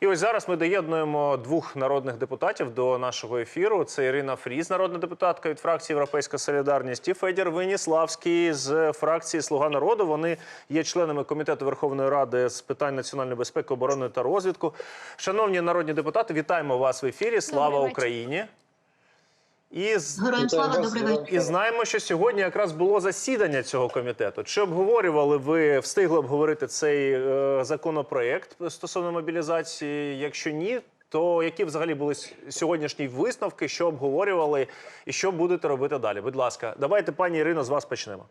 І ось зараз ми доєднуємо двох народних депутатів до нашого ефіру. Це Ірина Фріз, народна депутатка від фракції Європейська Солідарність, і Федір Веніславський з фракції Слуга народу. Вони є членами комітету Верховної Ради з питань національної безпеки, оборони та розвідку. Шановні народні депутати, вітаємо вас в ефірі. Слава. Україні! І з Героям слава, добрий вечір. і знаємо, що сьогодні якраз було засідання цього комітету. Чи обговорювали ви, встигли обговорити цей е, законопроект стосовно мобілізації? Якщо ні, то які взагалі були с- сьогоднішні висновки, що обговорювали і що будете робити далі? Будь ласка, давайте, пані Ірино, з вас почнемо.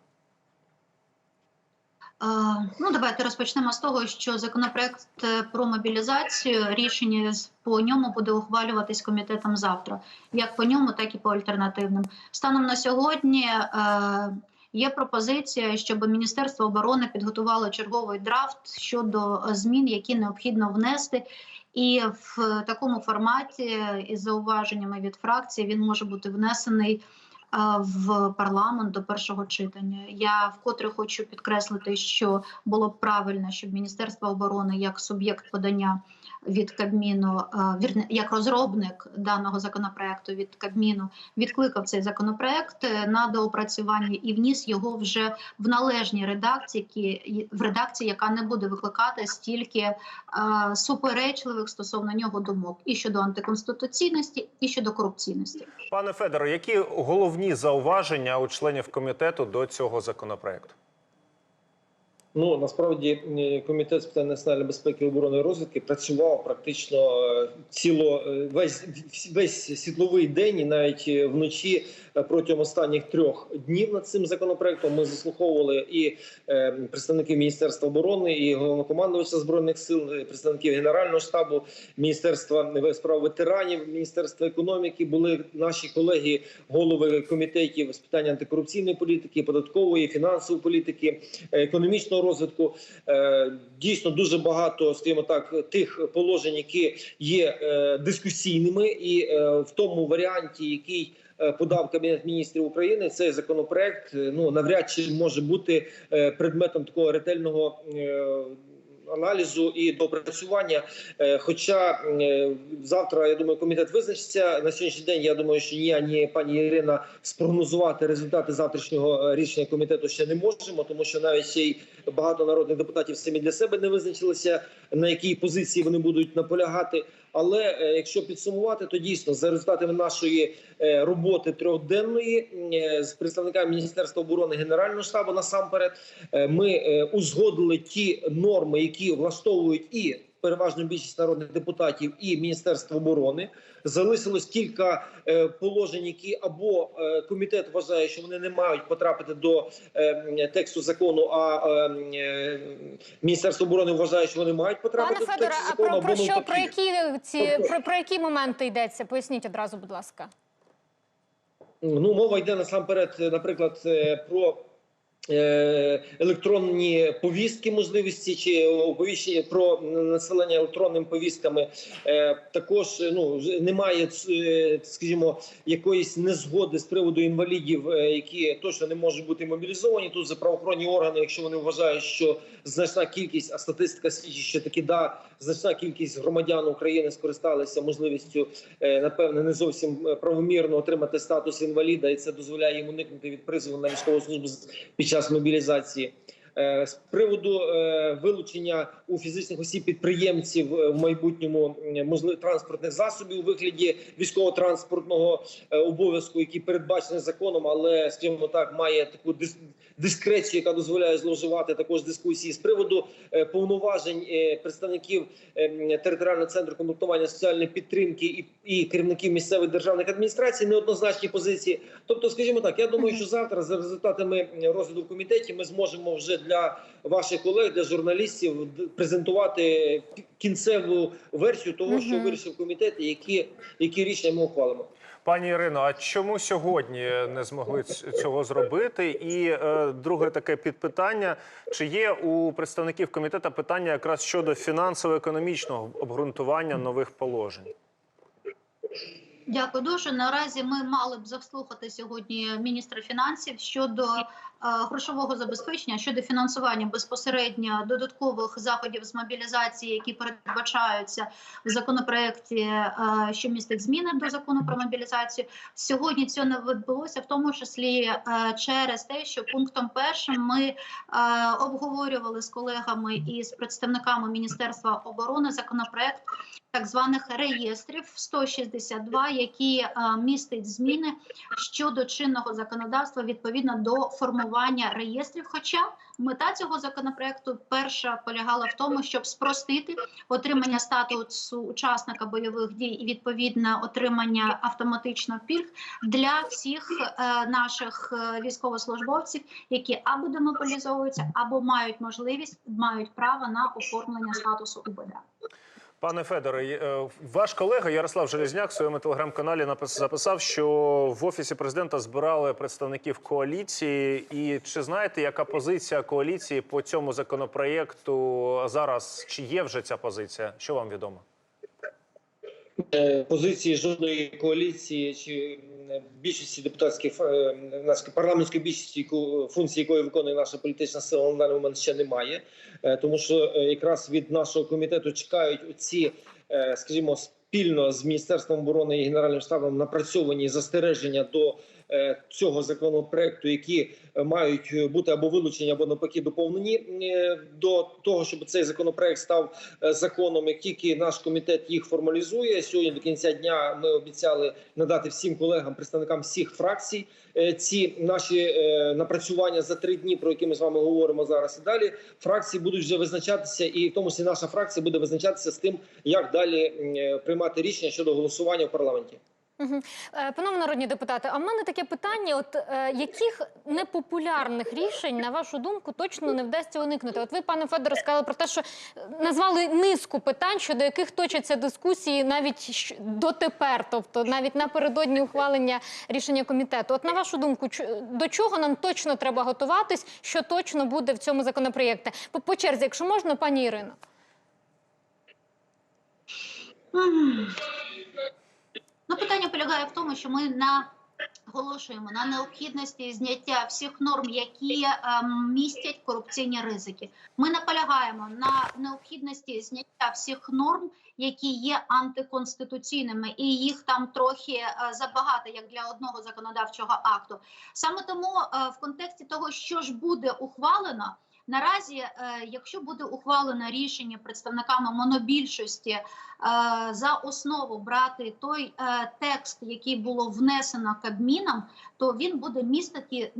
Ну, давайте розпочнемо з того, що законопроект е, про мобілізацію рішення по ньому буде ухвалюватись комітетом завтра, як по ньому, так і по альтернативним. Станом на сьогодні е, є пропозиція, щоб Міністерство оборони підготувало черговий драфт щодо змін, які необхідно внести. І в такому форматі із зауваженнями від фракції він може бути внесений в парламент до першого читання. Я вкотре хочу підкреслити, що було б правильно, щоб Міністерство оборони як суб'єкт подання від Кабміну, е, як розробник даного законопроекту від Кабміну відкликав цей законопроект е, на доопрацювання і вніс його вже в належній редакції, в редакції, яка не буде викликати стільки е, суперечливих стосовно нього думок і щодо антиконституційності, і щодо корупційності. Пане Федоро, які головні зауваження у членів комітету до цього законопроекту? Ну насправді комітет з питань національної безпеки, оборони і розвідки працював практично е, ціло е, весь весь світловий день і навіть е, вночі протягом останніх трьох днів над цим законопроектом. Ми заслуховували і представників міністерства оборони, і головнокомандувача збройних сил, представників генерального штабу, міністерства справ ветеранів, міністерства економіки. Були наші колеги, голови комітетів з питань антикорупційної політики, податкової, фінансової політики, економічного розвитку. Е, Дійсно дуже багато, скажімо так, тих положень, які є е, дискусійними, і е, в тому варіанті, який подав Кабінет міністрів України, цей законопроект ну навряд чи може бути предметом такого ретельного. Аналізу і допрацювання. Е, Хоча е, завтра я думаю, комітет визначиться на сьогоднішній день. Я думаю, що ні ні пані Ірина спрогнозувати результати завтрашнього рішення комітету ще не можемо, тому що навіть ще й багато народних депутатів самі для себе не визначилися на якій позиції вони будуть наполягати. Але е, якщо підсумувати, то дійсно за результатами нашої е, роботи трьохденної е, з представниками міністерства оборони генерального штабу насамперед ми узгодили ті норми, які влаштовують і переважну більшість народних депутатів і міністерство оборони. Залишилось кілька е, положень, які або е, комітет вважає, що вони не мають потрапити до е, тексту закону, а е, е, міністерство оборони вважає, що вони мають потрапити Пане до Федоре, тексту закону про, або про що про які ці про, про які моменти йдеться? Поясніть одразу, будь ласка. Ну, мова йде насамперед, е, наприклад, е, про електронні повістки, можливості чи оповіщення про населення електронними повістками. Е, Також е, ну немає, е, скажімо, якоїсь незгоди з приводу інвалідів, е, які точно не можуть бути мобілізовані. Тут за правоохоронні органи, якщо вони вважають, що значна кількість, а статистика свідчить, що таки да, значна кількість громадян України скористалися можливістю, е, напевне, не зовсім е, правомірно отримати статус інваліда, і це дозволяє їм уникнути від призову на військову службу під час мобілізації. Е, З приводу е, вилучення у фізичних осіб підприємців е, в майбутньому можливих транспортних засобів у вигляді військово-транспортного обов'язку, який передбачений законом, але скажімо так, має таку дис- дискрецію, яка дозволяє зловживати також дискусії з приводу повноважень представників територіального центру комплектування соціальної підтримки і керівників місцевих державних адміністрацій неоднозначні позиції. Тобто, скажімо так, я думаю, що завтра за результатами розгляду в комітеті ми зможемо вже для ваших колег, для журналістів презентувати кінцеву версію того, що вирішив комітет, і які, які рішення ми ухвалимо. Пані Ірино, а чому сьогодні не змогли цього зробити? І е, друге таке підпитання: чи є у представників комітету питання якраз щодо фінансово-економічного обґрунтування нових положень? Дякую дуже. Наразі ми мали б заслухати сьогодні міністра фінансів щодо е, грошового забезпечення, щодо фінансування безпосередньо додаткових заходів з мобілізації, які передбачаються в законопроекті, е, що містить зміни до закону про мобілізацію. Сьогодні цього не відбулося, в тому числі е, через те, що пунктом першим ми е, обговорювали з колегами і з представниками Міністерства оборони законопроект так званих реєстрів 162, які е, містить зміни щодо чинного законодавства відповідно до формування реєстрів. Хоча мета цього законопроекту перша полягала в тому, щоб спростити отримання статусу учасника бойових дій і відповідно отримання автоматично пільг для всіх е, наших е, військовослужбовців, які або демобілізовуються, або мають можливість мають право на оформлення статусу УБД. Пане Федоре, е, ваш колега Ярослав Железняк в своєму телеграм-каналі записав, що в офісі президента збирали представників коаліції. І чи знаєте, яка позиція коаліції по цьому законопроєкту зараз? Чи є вже ця позиція? Що вам відомо? Е, позиції жодної коаліції чи м, більшості депутатських е, парламентської більшості, функції якої виконує наша політична сила на даний момент ще немає, Е, тому що е, якраз від нашого комітету чекають оці, е, скажімо, спільно з міністерством оборони і генеральним штабом напрацьовані застереження до е, цього законопроекту, які е, мають бути або вилучені, або навпаки доповнені е, до того, щоб цей законопроект став е, законом. Як тільки наш комітет їх формалізує сьогодні, до кінця дня ми обіцяли надати всім колегам, представникам всіх фракцій е, ці наші е, напрацювання за три дні, про які ми з вами говоримо зараз і далі. Фракції будуть вже визначатися, і в тому числі наша фракція буде визначатися з тим, як далі е, приймати рішення щодо голосування в парламенті. Е, Панове народні депутати, а в мене таке питання: от е, яких непопулярних рішень, на вашу думку, точно не вдасться уникнути? От ви, пане Федоре, сказали про те, що назвали низку питань, щодо яких точаться дискусії навіть дотепер, тобто навіть напередодні ухвалення рішення комітету. От на вашу думку, до чого нам точно треба готуватись, що точно буде в цьому законопроєкті? По, по черзі, якщо можна, пані Ірино. Ну, питання полягає в тому, що ми наголошуємо на необхідності зняття всіх норм, які ем, містять корупційні ризики. Ми наполягаємо на необхідності зняття всіх норм, які є антиконституційними, і їх там трохи е, забагато, як для одного законодавчого акту. Саме тому, е, в контексті того, що ж буде ухвалено. Наразі, е, якщо буде ухвалено рішення представниками монобільшості е, за основу брати той е, текст, який було внесено Кабміном, то він буде містити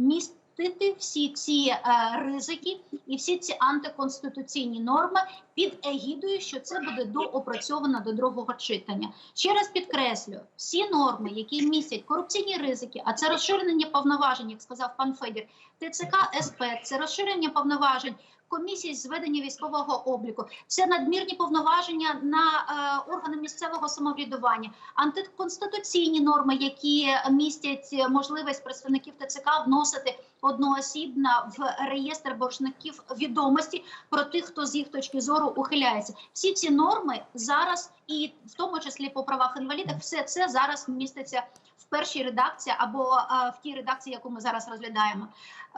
містити всі ці е, ризики і всі ці антиконституційні норми під егідою, що це буде доопрацьовано до другого читання. Ще раз підкреслюю, всі норми, які містять корупційні ризики, а це розширення повноважень, як сказав пан Федір, ТЦК СП, це розширення повноважень. Комісії зведення військового обліку, це надмірні повноваження на е, органи місцевого самоврядування, антиконституційні норми, які містять можливість представників ТЦК вносити одноосібно в реєстр боржників відомості про тих, хто з їх точки зору ухиляється. Всі ці норми зараз, і в тому числі по правах інвалідів, все це зараз міститься в першій редакції або е, в тій редакції, яку ми зараз розглядаємо.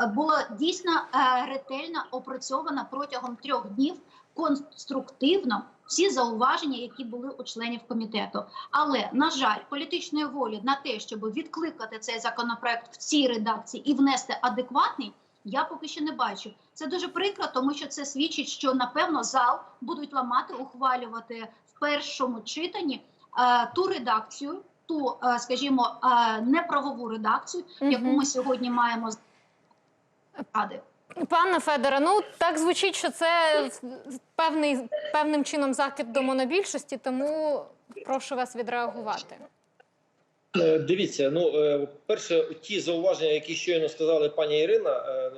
Е, Було дійсно е, ретельно опрацьовано протягом трьох днів конструктивно всі зауваження, які були у членів комітету. Але на жаль, політичної волі на те, щоб відкликати цей законопроект в цій редакції і внести адекватний. Я поки що не бачу. Це дуже прикро, тому що це свідчить, що напевно зал будуть ламати, ухвалювати в першому читанні е, ту редакцію, ту, е, скажімо, е, неправову редакцію, яку ми сьогодні маємо з ради. Пане Федоре, ну так звучить, що це певний певним чином захід до монобільшості, тому прошу вас відреагувати. Е, Дивіться, ну е, перше, ті зауваження, які щойно сказали пані Ірина, е,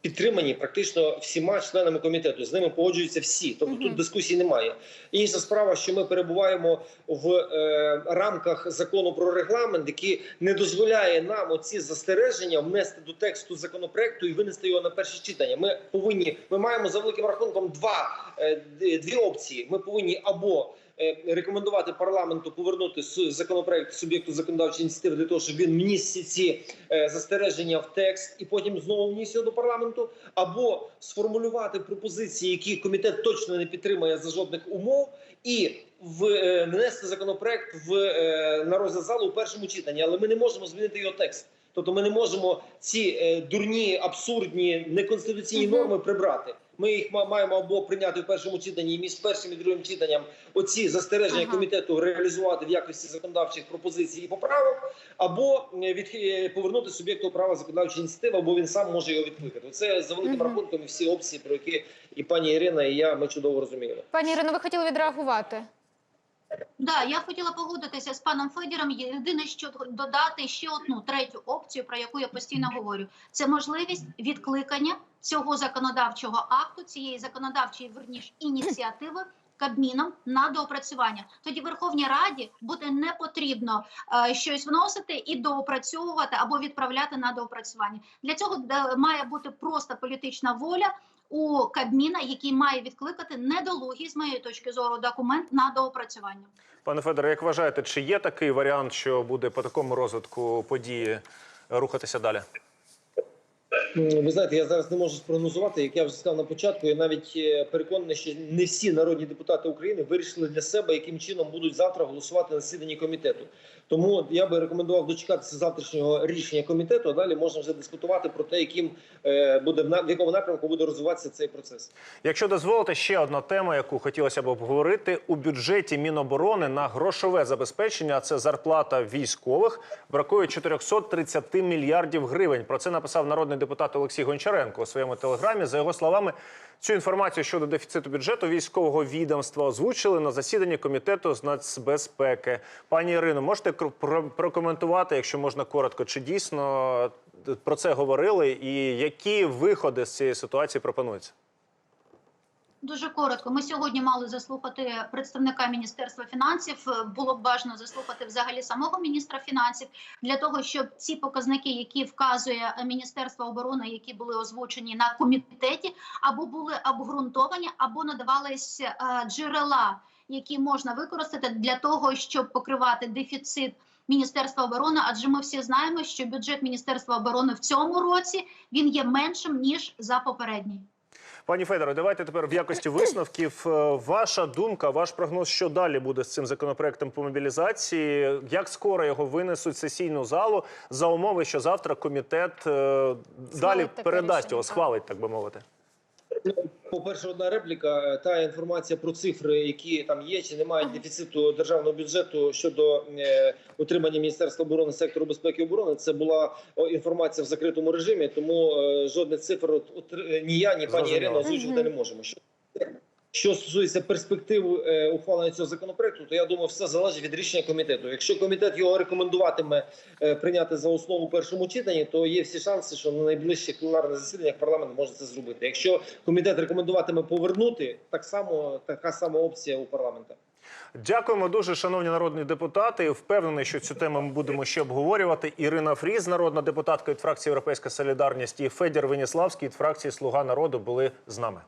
підтримані практично всіма членами комітету. З ними погоджуються всі. Тобто тут дискусій немає. Інша справа, що ми перебуваємо в е, рамках закону про регламент, який не дозволяє нам оці застереження внести до тексту законопроекту і винести його на перше читання. Ми повинні, ми маємо за великим рахунком два е, дві опції. Ми повинні або рекомендувати парламенту повернути законопроект суб'єкту законодавчої ініціативи для того, щоб він вніс всі ці е, застереження в текст і потім знову вніс його до парламенту, або сформулювати пропозиції, які комітет точно не підтримує за жодних умов, і е, внести законопроект в е, на розгляд залу у першому читанні. Але ми не можемо змінити його текст. Тобто, ми не можемо ці е, дурні, абсурдні, неконституційні Мгм. норми прибрати. Ми їх ма- маємо або прийняти в першому читанні і між першим і другим читанням оці застереження Ага. комітету реалізувати в якості законодавчих пропозицій і поправок, або від, е, повернути суб'єкту права законодавчої ініціативи, або він сам може його відкликати. Це за великим ага. рахунком і всі опції, про які і пані Ірина, і я ми чудово розуміємо. Пані Ірино, ви хотіли відреагувати? Да, я хотіла погодитися з паном Федіром. Єдине, що додати ще одну третю опцію, про яку я постійно говорю, це можливість відкликання цього законодавчого акту, цієї законодавчої верніш ініціативи. Кабміном на доопрацювання тоді Верховній Раді буде не потрібно е, щось вносити і доопрацьовувати або відправляти на доопрацювання. Для цього має бути просто політична воля у Кабміна, який має відкликати недолугий, з моєї точки зору, документ на доопрацювання. Пане Федоре, як вважаєте, чи є такий варіант, що буде по такому розвитку події рухатися далі? М, Ви знаєте, я зараз не можу спрогнозувати, як я вже сказав на початку. Я навіть е, переконаний, що не всі народні депутати України вирішили для себе, яким чином будуть завтра голосувати на засіданні комітету. Тому я би рекомендував дочекатися завтрашнього рішення комітету. А далі можна вже дискутувати про те, яким е, буде в якому напрямку буде розвиватися цей процес. Якщо дозволите, ще одна тема, яку хотілося б обговорити у бюджеті Міноборони на грошове забезпечення. Це зарплата військових. Бракує 430 мільярдів гривень. Про це написав народний депутат Олексій Гончаренко у своєму телеграмі. За його словами, цю інформацію щодо дефіциту бюджету військового відомства озвучили на засіданні комітету з нацбезпеки. Пані Ірино, можете прокоментувати, якщо можна коротко, чи дійсно е, про це говорили, і які виходи з цієї ситуації пропонуються? Дуже коротко. Ми сьогодні мали заслухати представника міністерства фінансів. Е, Було б бажано заслухати взагалі самого міністра фінансів для того, щоб ці показники, які вказує Міністерство оборони, які були озвучені на комітеті, або були обґрунтовані, або надавались е, джерела, які можна використати для того, щоб покривати дефіцит. Міністерства оборони, адже ми всі знаємо, що бюджет Міністерства оборони в цьому році він є меншим ніж за попередній. Пані Федоро, давайте тепер в якості висновків. Е, Ваша думка, ваш прогноз, що далі буде з цим законопроектом по мобілізації? Як скоро його винесуть в сесійну залу за умови, що завтра комітет е, далі передасть рішення, його, схвалить, так би мовити? По-перше, одна репліка. Е, Та інформація про цифри, які там є, чи немає дефіциту державного бюджету щодо е, утримання Міністерства оборони сектору безпеки і оборони. Це була інформація в закритому режимі, тому е, жодних цифр от, от, е, ні я, ні пані. Ірина озвучувати не можемо. Що, стосується перспектив е, ухвалення цього законопроекту, то я думаю, все залежить від рішення комітету. Якщо комітет його рекомендуватиме е, прийняти за основу першому читанні, то є всі шанси, що на найближчих пленарних засіданнях парламент може це зробити. Якщо комітет рекомендуватиме повернути, так само така сама опція у парламента. Дякуємо дуже, шановні народні депутати. Впевнений, що цю тему ми будемо ще обговорювати. Ірина Фріз, народна депутатка від фракції Європейська Солідарність, і Федір Веніславський від фракції Слуга народу були з нами.